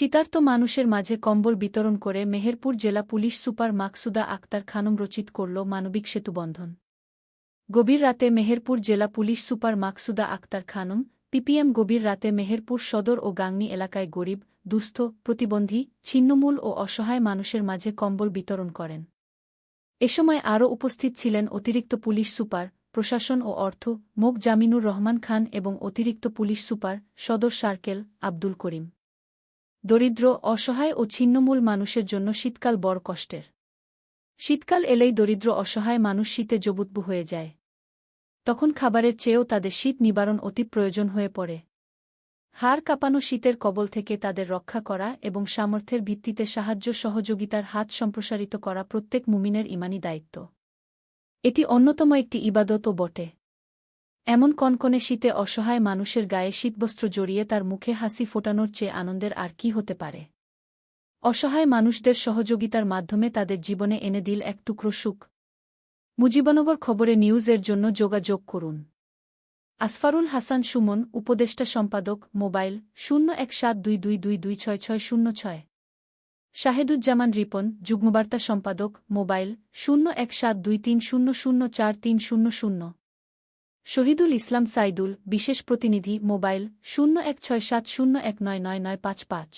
শীতার্ত মানুষের মাঝে কম্বল বিতরণ করে মেহেরপুর জেলা পুলিশ সুপার মাকসুদা আক্তার খানম রচিত করল মানবিক সেতুবন্ধন গভীর রাতে মেহেরপুর জেলা police super Maksuda Akter Khanam, PPM গভীর রাতে মেহেরপুর সদর ও গাংনী এলাকায় গরিব, দুস্থ, প্রতিবন্ধী, ছিন্নমূল ও অসহায় মানুষের মাঝে কম্বল বিতরণ করেন। এ সময় আরও উপস্থিত ছিলেন অতিরিক্ত পুলিশ সুপার, প্রশাসন ও অর্থ মোক জামিনুর রহমান খান এবং অতিরিক্ত police super, Sadar circle, Abdul Karim. দরিদ্র, অসহায় ও ছিন্নমূল মানুষের জন্য শীতকাল বড় কষ্টের। শীতকাল এলেই দরিদ্র, অসহায় মানুষ শীতে জবুতবু হয়ে যায়। তখন খাবারের চেয়েও তাদের শীত নিবারণ অতি প্রয়োজন হয়ে পড়ে। হাড় কাঁপানো শীতের কবল থেকে তাদের রক্ষা করা এবং সামর্থ্যের ভিত্তিতে সাহায্য সহযোগিতার হাত সম্প্রসারিত করা প্রত্যেক মুমিনের ইমানি দায়িত্ব। এটি অন্যতম একটি ইবাদতও বটে। এমন কনকনে শীতে অসহায় মানুষের গায়ে শীতবস্ত্র জড়িয়ে তার মুখে হাসি ফোটানোর চেয়ে আনন্দের আর কি হতে পারে? অসহায় মানুষদের সহযোগিতার মাধ্যমে তাদের জীবনে এনে দিল এক টুকরো সুখ। মুজিবনগর খবরে নিউজের জন্য যোগাযোগ করুন। আসফারুল হাসান সুমন, উপদেষ্টা সম্পাদক, মোবাইল শূন্য এক সাত দুই দুই দুই দুই ছয় ছয় শূন্য ছয়। শাহেদুজ্জামান রিপন, যুগ্মবার্তা সম্পাদক, মোবাইল শূন্য এক সাত দুই তিন শূন্য শূন্য চার তিন শূন্য শূন্য। শহীদুল ইসলাম সাইদুল, বিশেষ প্রতিনিধি, মোবাইল, শূন্য এক ছয় সাত শূন্য এক নয় নয় নয় পাঁচ পাঁচ।